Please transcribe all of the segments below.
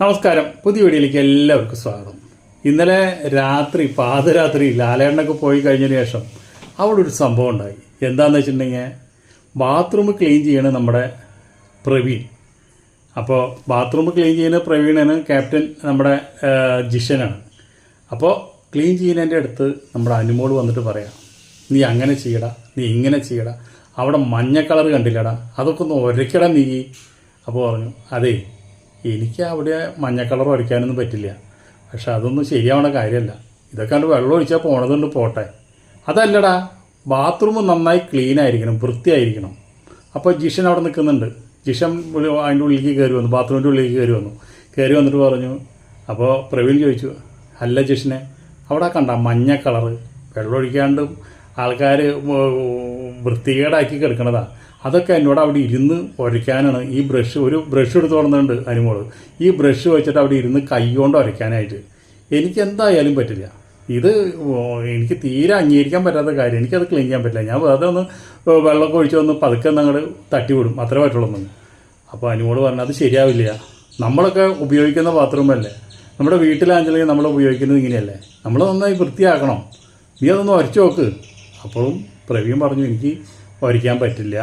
നമസ്കാരം. പുതിയ വീഡിയോയിലേക്ക് എല്ലാവർക്കും സ്വാഗതം. ഇന്നലെ രാത്രി പാതിരാത്രി ലാലേണ്ണൊക്കെ പോയി കഴിഞ്ഞതിന് ശേഷം അവിടെ ഒരു സംഭവം ഉണ്ടായി. എന്താണെന്ന് വെച്ചിട്ടുണ്ടെങ്കിൽ ബാത്റൂം ക്ലീൻ ചെയ്യണ നമ്മുടെ പ്രവീൺ. അപ്പോൾ ബാത്റൂം ക്ലീൻ ചെയ്യുന്ന പ്രവീണാണ് ക്യാപ്റ്റൻ നമ്മുടെ ജിഷനാണ്. അപ്പോൾ ക്ലീൻ ചെയ്യുന്നതിന്റെ അടുത്ത് നമ്മുടെ അനുമോൾ വന്നിട്ട് പറയാം നീ അങ്ങനെ ചെയ്യടാ നീ ഇങ്ങനെ ചെയ്യടാ അവിടെ മഞ്ഞ കളർ കണ്ടില്ലടാ അതൊക്കെ ഒന്ന് ഒരയ്ക്കടാ നീ അപ്പോൾ പറഞ്ഞു. അതേ എനിക്ക് അവിടെ മഞ്ഞ കളർ വരയ്ക്കാനൊന്നും പറ്റില്ല. പക്ഷെ അതൊന്നും ശരിയാവണ കാര്യമല്ല. ഇതൊക്കെ കണ്ട് വെള്ളം ഒഴിച്ചാൽ പോണതുകൊണ്ട് പോട്ടെ. അതല്ലടാ ബാത്റൂം നന്നായി ക്ലീൻ ആയിരിക്കണം വൃത്തിയായിരിക്കണം. അപ്പോൾ ജിഷൻ അവിടെ നിൽക്കുന്നുണ്ട്. ജിഷൻ അതിന്റെ ഉള്ളിലേക്ക് കയറി വന്നു ബാത്റൂമിന്റെ ഉള്ളിലേക്ക് കയറി വന്നു. കയറി വന്നിട്ട് പറഞ്ഞു അപ്പോൾ പ്രവീൺ ചോദിച്ചു അല്ല ജിഷനെ അവിടെ കണ്ട മഞ്ഞ കളറ് വെള്ളമൊഴിക്കാണ്ടും ആൾക്കാർ വൃത്തികേടാക്കി കിടക്കണതാണ് അതൊക്കെ എന്നോട് അവിടെ ഇരുന്ന് ഉരയ്ക്കാനാണ് ഈ ബ്രഷ് ഒരു ബ്രഷ് എടുത്ത് തുടങ്ങുന്നുണ്ട് അനുമോൾ. ഈ ബ്രഷ് വെച്ചിട്ട് അവിടെ ഇരുന്ന് കൈ കൊണ്ട് ഉരയ്ക്കാനായിട്ട് എനിക്ക് എന്തായാലും പറ്റില്ല. ഇത് എനിക്ക് തീരെ അംഗീകരിക്കാൻ പറ്റാത്ത കാര്യം. എനിക്കത് ക്ലീൻ ചെയ്യാൻ പറ്റില്ല. ഞാൻ വെറുതെ ഒന്ന് വെള്ളമൊക്കെ ഒഴിച്ച് ഒന്ന് പതുക്കെ ഒന്ന് അങ്ങോട്ട് തട്ടിവിടും. അത്രേ പറ്റുള്ളൂ അപ്പോൾ അനുമോട് പറഞ്ഞാൽ അത് ശരിയാവില്ല. നമ്മളൊക്കെ ഉപയോഗിക്കുന്ന ബാത്റൂമല്ലേ നമ്മുടെ വീട്ടിലാണെങ്കിലും നമ്മൾ ഉപയോഗിക്കുന്നത് ഇങ്ങനെയല്ലേ? നമ്മൾ നന്നായി വൃത്തിയാക്കണം. നീ അതൊന്ന് ഉരച്ചു നോക്ക്. അപ്പോഴും പ്രവീൺ പറഞ്ഞു എനിക്ക് വരയ്ക്കാൻ പറ്റില്ല.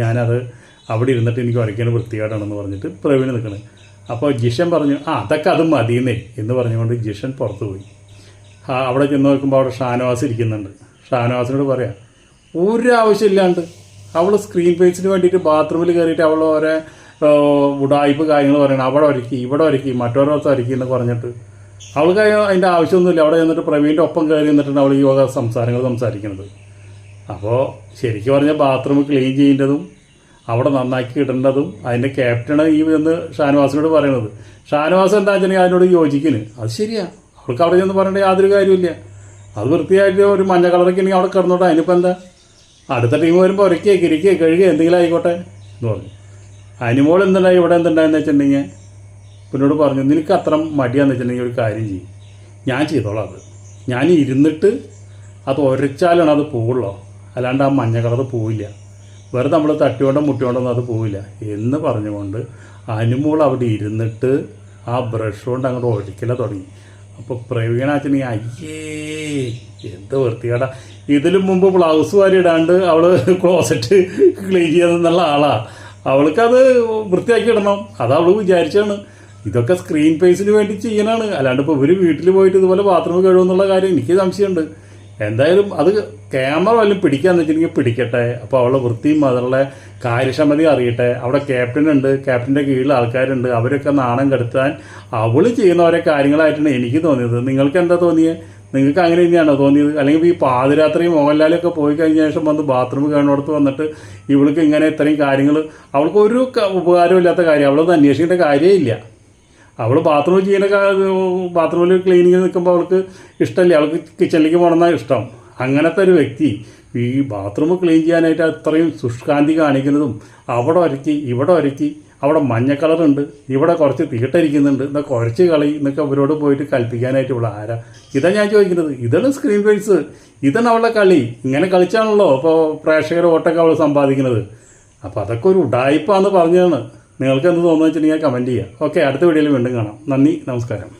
ഞാനത് അവിടെ ഇരുന്നിട്ട് എനിക്ക് വരയ്ക്കാൻ വൃത്തികേടാണെന്ന് പറഞ്ഞിട്ട് പ്രവീൺ നിൽക്കണേ. അപ്പോൾ ജിഷൻ പറഞ്ഞു ആ അതൊക്കെ അത് മതിയെന്നേ എന്ന് പറഞ്ഞുകൊണ്ട് ജിഷൻ പുറത്തു പോയി. ആ അവിടെ ചെന്ന് നോക്കുമ്പോൾ അവിടെ ഷാനവാസ് ഇരിക്കുന്നുണ്ട്. ഷാനവാസിനോട് പറയാം ഒരു ആവശ്യമില്ലാണ്ട് അവൾ സ്ക്രീൻ പേസിന് വേണ്ടിയിട്ട് ബാത്റൂമിൽ കയറിയിട്ട് അവൾ ഓരോ ഉടായ്പ് കാര്യങ്ങൾ പറയണം അവിടെ ഒരുക്കി ഇവിടെ ഒരുക്കി മറ്റോരോടത്ത് ഒരുക്കി എന്ന് പറഞ്ഞിട്ട് അവൾക്ക് അതിന്റെ ആവശ്യമൊന്നുമില്ല. അവിടെ ചെന്നിട്ട് പ്രവീണിന്റെ ഒപ്പം കയറി നിന്നിട്ടാണ് അവൾ ഈ വക സംസാരങ്ങൾ സംസാരിക്കുന്നത്. അപ്പോൾ ശരിക്കും പറഞ്ഞാൽ ബാത്റൂം ക്ലീൻ ചെയ്യേണ്ടതും അവിടെ നന്നാക്കി ഇടേണ്ടതും അതിന്റെ ക്യാപ്റ്റനാണ് ഈ എന്ന് ഷാനവാസിനോട് പറയുന്നത് ഷാനവാസ് എന്താ വെച്ചിട്ടുണ്ടെങ്കിൽ അതിനോട് യോജിക്കുന്നു അത് ശരിയാ. അവൾക്ക് അവിടെ ചെന്ന് പറയേണ്ട യാതൊരു കാര്യമില്ല അത് വൃത്തിയായിട്ട് ഒരു മഞ്ഞ കളറൊക്കെ ഉണ്ടെങ്കിൽ അവിടെ കിടന്നോട്ടെ. അതിനിപ്പോൾ എന്താ? അടുത്ത ടീം വരുമ്പോൾ ഒരക്കേ കിരിക്കുക കഴുകുക എന്തെങ്കിലും ആയിക്കോട്ടെ എന്ന് പറഞ്ഞു. അനിമോൾ എന്തുണ്ടായി? ഇവിടെ എന്തുണ്ടായെന്ന് വെച്ചിട്ടുണ്ടെങ്കിൽ പിന്നോട് പറഞ്ഞു നിനക്ക് അത്ര മടിയാന്ന് വെച്ചിട്ടുണ്ടെങ്കിൽ ഒരു കാര്യം ചെയ്യും. ഞാൻ ചെയ്തോളാം അത്. ഞാൻ ഇരുന്നിട്ട് അത് ഉരച്ചാലാണ് അത് പോവുള്ളോ. അല്ലാണ്ട് ആ മഞ്ഞ കളർ പോവില്ല. വെറുതെ നമ്മൾ തട്ടിയോണ്ടോ മുട്ടിയോണ്ടൊന്നും അത് പോവില്ല. എന്ന് പറഞ്ഞുകൊണ്ട് അനുമോൾ അവിടെ ഇരുന്നിട്ട് ആ ബ്രഷ് കൊണ്ട് അങ്ങോട്ട് ഒഴിക്കല തുടങ്ങി. അപ്പോൾ പ്രവീണാച്ചനെ അയ്യേ എന്ത് വൃത്തികേടാ. ഇതിലും മുമ്പ് ബ്ലൗസ് വാരി ഇടാണ്ട് അവൾ ക്ലോസറ്റ് ക്ലീൻ ചെയ്തെന്നുള്ള ആളാണ് അവൾക്കത് വൃത്തിയാക്കി ഇടണം. അത് അവൾ വിചാരിച്ചാണ് ഇതൊക്കെ സ്ക്രീൻ പേസിന് വേണ്ടി ചെയ്യാനാണ്. അല്ലാണ്ട് ഇപ്പോൾ ഇവർ വീട്ടിൽ പോയിട്ട് ഇതുപോലെ ബാത്റൂം കഴിവെന്നുള്ള കാര്യം എനിക്ക് സംശയമുണ്ട്. എന്തായാലും അത് ക്യാമറ വല്ലതും പിടിക്കാന്ന് വെച്ചിട്ടുണ്ടെങ്കിൽ പിടിക്കട്ടെ. അപ്പോൾ അവളുടെ വൃത്തിയും അതിലുള്ള കാര്യക്ഷമതയും അറിയട്ടെ. അവിടെ ക്യാപ്റ്റൻ ഉണ്ട്. ക്യാപ്റ്റന്റെ കീഴിൽ ആൾക്കാരുണ്ട്. അവരൊക്കെ നാണം കെടുത്താൻ അവൾ ചെയ്യുന്ന ഓരോ കാര്യങ്ങളായിട്ടാണ് എനിക്ക് തോന്നിയത്. നിങ്ങൾക്ക് എന്താ തോന്നിയത് നിങ്ങൾക്ക് അങ്ങനെ തന്നെയാണോ തോന്നിയത്? അല്ലെങ്കിൽ ഈ പാതിരാത്രി മോഹൻലാലൊക്കെ പോയി കഴിഞ്ഞ ശേഷം വന്ന് ബാത്റൂം കാണുന്നിടത്ത് വന്നിട്ട് ഇവൾക്ക് ഇങ്ങനെ ഇത്രയും കാര്യങ്ങൾ അവൾക്ക് ഒരു ഉപകാരമില്ലാത്ത കാര്യം. അവളത് അന്വേഷിക്കേണ്ട കാര്യമേ ഇല്ല. അവൾ ബാത്റൂം ചെയ്യുന്ന ബാത്റൂമിൽ ക്ലീനിങ് നിൽക്കുമ്പോൾ അവൾക്ക് ഇഷ്ടമല്ലേ അവൾക്ക് കിച്ചണിലേക്ക് പോകണമെന്നാണ് ഇഷ്ടം. അങ്ങനത്തെ ഒരു വ്യക്തി ഈ ബാത്റൂം ക്ലീൻ ചെയ്യാനായിട്ട് അത്രയും ശുഷ്കാന്തി കാണിക്കുന്നതും അവിടെ ഒരുക്കി ഇവിടെ ഒരുക്കി അവിടെ മഞ്ഞ കളറുണ്ട് ഇവിടെ കുറച്ച് തീട്ടരിക്കുന്നുണ്ട് എന്നൊക്കെ കുറച്ച് കളി എന്നൊക്കെ അവരോട് പോയിട്ട് കൽപ്പിക്കാനായിട്ട് ഇവിടെ ആരാ? ഇതാണ് ഞാൻ ചോദിക്കുന്നത്. ഇതാണ് സ്ക്രീൻ പേഴ്സ് ഇതാണ് അവളുടെ കളി. ഇങ്ങനെ കളിച്ചാണല്ലോ അപ്പോൾ പ്രേക്ഷകർ ഓട്ടൊക്കെ അവൾ സമ്പാദിക്കുന്നത്. അപ്പോൾ അതൊക്കെ ഒരു ഉടായ്പാന്ന് പറഞ്ഞതാണ്. നിങ്ങൾക്ക് എന്ത് തോന്നുന്നു വെച്ചിട്ടുണ്ടെങ്കിൽ കമന്റ് ചെയ്യുക. ഓക്കെ അടുത്ത വീഡിയോയിൽ വീണ്ടും കാണാം. നന്ദി നമസ്കാരം.